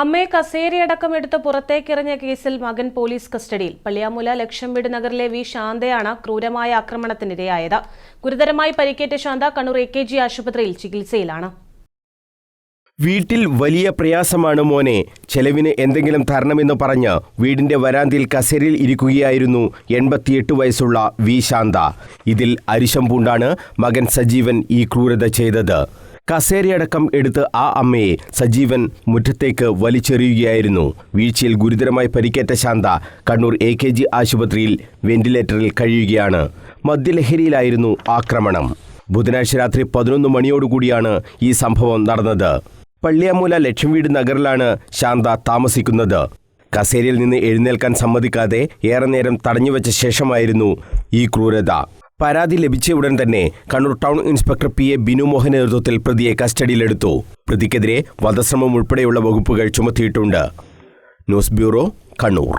അമ്മയെ കസേരയടക്കം എടുത്ത് പുറത്തേക്കിറങ്ങിയ കേസിൽ മകൻ പോലീസ് കസ്റ്റഡിയിൽ. പള്ളിയാമുല ലക്ഷംവീട് നഗറിലെ വി ശാന്തയാണ് ക്രൂരമായ ആക്രമണത്തിനിരയായത്. ഗുരുതരമായി പരിക്കേറ്റ Shantha Kannur A K G ആശുപത്രിയിൽ ചികിത്സയിലാണ്. വീട്ടിൽ വലിയ പ്രയാസമാണ് മോനെ. ചെലവിന് എന്തെങ്കിലും തരണമെന്ന് പറഞ്ഞ് വീടിന്റെ വരാന്തിയിൽ കസേരയിൽ ഇരിക്കുകയായിരുന്നു എൺപത്തിയെട്ട് വയസ്സുള്ള വി ശാന്ത. ഇതിൽ അരിശം പൂണ്ടാണ് മകൻ സജീവൻ ഈ ക്രൂരത ചെയ്തത്. കസേരയടക്കം എടുത്ത് ആ അമ്മയെ സജീവൻ മുറ്റത്തേക്ക് വലിച്ചെറിയുകയായിരുന്നു. വീഴ്ചയിൽ ഗുരുതരമായി പരിക്കേറ്റ Shantha Kannur A K G ആശുപത്രിയിൽ വെന്റിലേറ്ററിൽ കഴിയുകയാണ്. മദ്യലഹരിയിലായിരുന്നു ആക്രമണം. ബുധനാഴ്ച രാത്രി പതിനൊന്ന് മണിയോടുകൂടിയാണ് ഈ സംഭവം നടന്നത്. പള്ളിയാമൂല ലക്ഷ്മീട് നഗറിലാണ് ശാന്ത താമസിക്കുന്നത്. കസേരയിൽ നിന്ന് എഴുന്നേൽക്കാൻ സമ്മതിക്കാതെ ഏറെ നേരം തടഞ്ഞുവെച്ച ശേഷമായിരുന്നു ഈ ക്രൂരത. പരാതി ലഭിച്ച ഉടൻ തന്നെ Kannur town inspector P A Binu Mohan നേതൃത്വത്തിൽ പ്രതിയെ കസ്റ്റഡിയിലെടുത്തു. പ്രതിക്കെതിരെ വധശ്രമം ഉൾപ്പെടെയുള്ള വകുപ്പുകൾ ചുമത്തിയിട്ടുണ്ട്. News bureau Kannur.